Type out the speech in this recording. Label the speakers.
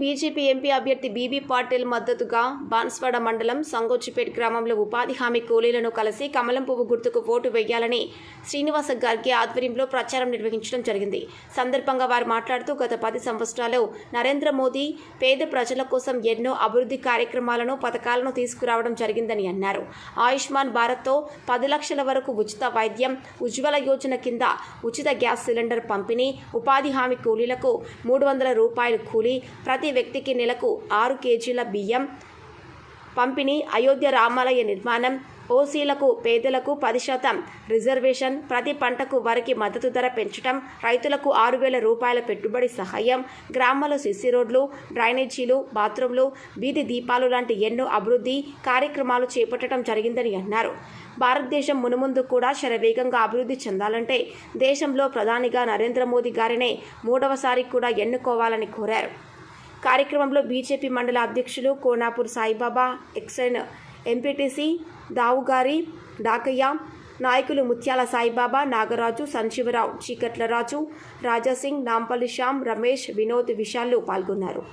Speaker 1: BJP MP అభ్యర్థి BB Patil మద్దతుగా బాన్స్వాడ మండలం సంగోచిపేట్ గ్రామంలో ఉపాధి హామీ కూలీలను కలిసి కమలం పువ్వు గుర్తుకు ఓటు వేయాలని శ్రీనివాస గార్గే ఆధ్వర్యంలో ప్రచారం నిర్వహించడం జరిగింది. సందర్భంగా వారు మాట్లాడుతూ గత పది సంవత్సరాలు నరేంద్ర మోదీ పేద ప్రజల కోసం ఎన్నో అభివృద్ధి కార్యక్రమాలను పథకాలను తీసుకురావడం జరిగిందని అన్నారు. ఆయుష్మాన్ భారత్తో పది లక్షల వరకు ఉచిత వైద్యం ఉజ్వల యోజన కింద ఉచిత గ్యాస్ సిలిండర్ పంపిణీ ఉపాధి హామీ కూలీలకు మూడు వందల రూపాయలు కూలీ ప్రతి ప్రతి వ్యక్తికి నెలకు ఆరు కేజీల బియ్యం పంపిణీ అయోధ్య రామాలయ నిర్మాణం ఓసీలకు పేదలకు పది శాతం రిజర్వేషన్ ప్రతి పంటకు వరికి మద్దతు ధర పెంచడం రైతులకు ఆరు వేల రూపాయల పెట్టుబడి సహాయం గ్రామాల్లో సిసి రోడ్లు డ్రైనేజీలు బాత్రూంలు వీధి దీపాలు లాంటి ఎన్నో అభివృద్ధి కార్యక్రమాలు చేపట్టడం జరిగిందని అన్నారు. భారతదేశం మునుముందు కూడా శరవేగంగా అభివృద్ధి చెందాలంటే దేశంలో ప్రధానిగా నరేంద్ర మోదీ గారినే మూడవసారి కూడా ఎన్నుకోవాలని కోరారు. కార్యక్రమంలో బీజేపీ మండల అధ్యక్షులు కోనాపూర్ సాయిబాబా ఎక్సైన్ ఎంపీటీసీ దావుగారి డాకయ్య నాయకులు ముత్యాల సాయిబాబా నాగరాజు సంజీవరావు చీకట్ల రాజు రాజాసింగ్ నాంపల్లి శ్యామ్ రమేష్ వినోద్ విశాల్లు పాల్గొన్నారు.